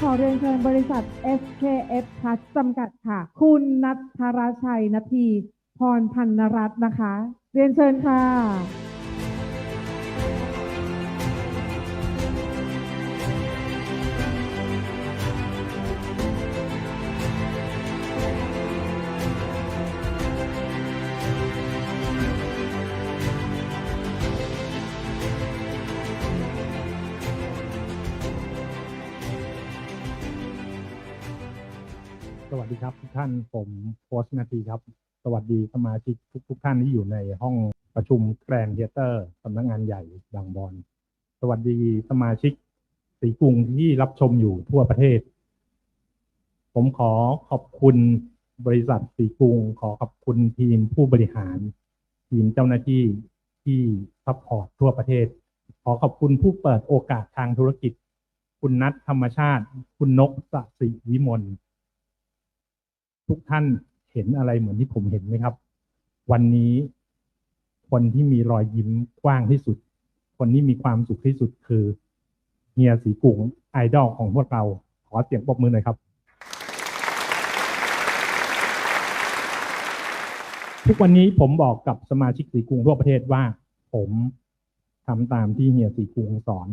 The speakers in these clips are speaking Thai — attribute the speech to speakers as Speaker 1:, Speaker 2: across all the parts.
Speaker 1: ขอเรียนเชิญบริษัท SKF พัชจำกัดค่ะ คุณนัทธราชัยนาทีพรพันนรัตน์นะคะ เรียนเชิญค่ะ
Speaker 2: สวัสดีครับทุกท่านผมโค้ชนาทีครับ สวัสดีสมาชิกทุกทุกท่านที่อยู่ในห้องประชุมแกรนด์เทเตอร์สำนักงานใหญ่บางบอนสวัสดีสมาชิกสีกรุงที่รับชมอยู่ทั่วประเทศ ผมขอขอบคุณบริษัทสีกรุง ขอขอบคุณทีมผู้บริหาร ทีมเจ้าหน้าที่ที่ซัพพอร์ตทั่วประเทศ ขอขอบคุณผู้เปิดโอกาสทางธุรกิจ คุณนัทธรรมชาติ คุณนกสศิวิมล ทุกท่านเห็นอะไรเหมือนที่ผมเห็นไหมครับ วันนี้คนที่มีรอยยิ้มกว้างที่สุด คนที่มีความสุขที่สุดคือเฮียสีกุงไอดอลของพวกเรา ขอเสียงปรบมือหน่อยครับ ทุกวันนี้ผมบอกกับสมาชิกสีกุงทั่วประเทศว่า ผมทำตามที่เฮียสีกุงสอน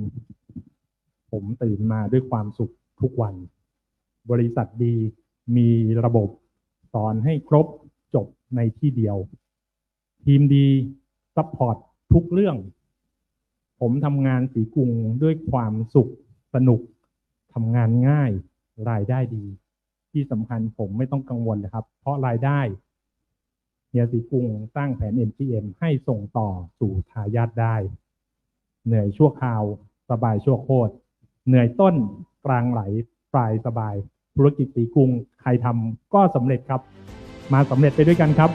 Speaker 2: ผมตื่นมาด้วยความสุขทุกวัน บริษัทดีมีระบบ สอนให้ครบจบในที่เดียว ทีมดีซัพพอร์ตทุกเรื่อง ผมทำงานสีกุงด้วยความสุขสนุกทำงานง่ายรายได้ดี ที่สำคัญผมไม่ต้องกังวลนะครับ เพราะรายได้เฮียสีกุงสร้างแผน MGM ให้ส่งต่อสู่ทายาทได้ เหนื่อยชั่วคราว สบายชั่วโคตรเหนื่อยต้นกลางไหลปลายสบาย ธุรกิจสีกรุงใครทำก็สำเร็จครับ มาสำเร็จไปด้วยกันครับ